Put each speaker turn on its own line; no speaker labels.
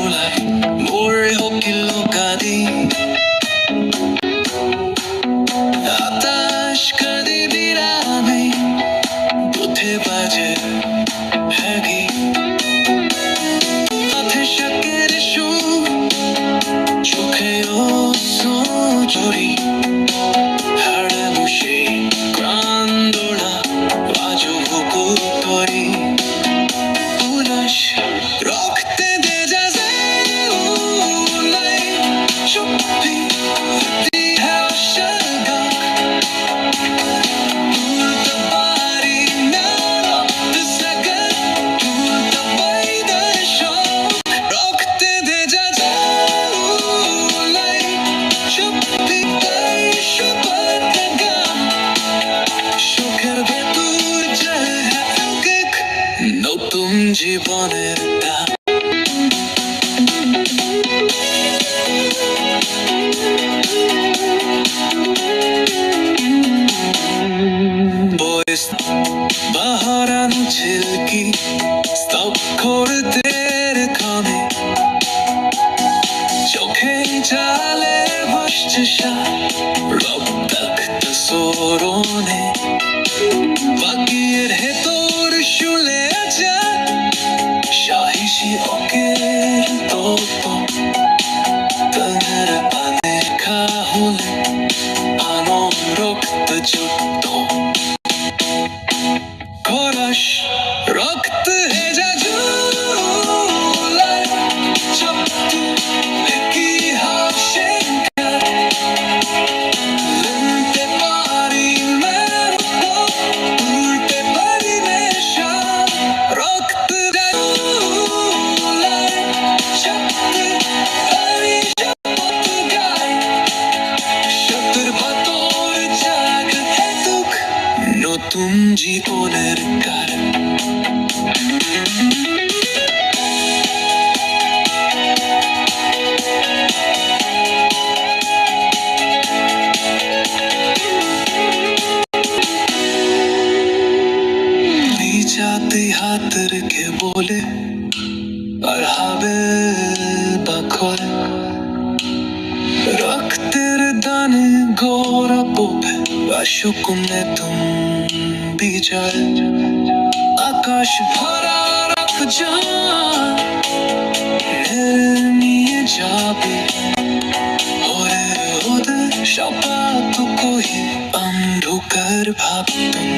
sola, muore occhi locati. জীবনের গান বয়স বাহারানো চোখে জালে ভাসছে রক্তাক্ত সোরনে with you. নতুন জীবনের কারণ হাত রেখে বলে? আর হবে বাখর রক্তের দানে গোরা পোপে। আশুক মে তুম বিজয় আকাশ ভরা রাখ নিয়ে যাবে। ওরে ওদের সপাত কহি, অন্ধকার ভাবতুম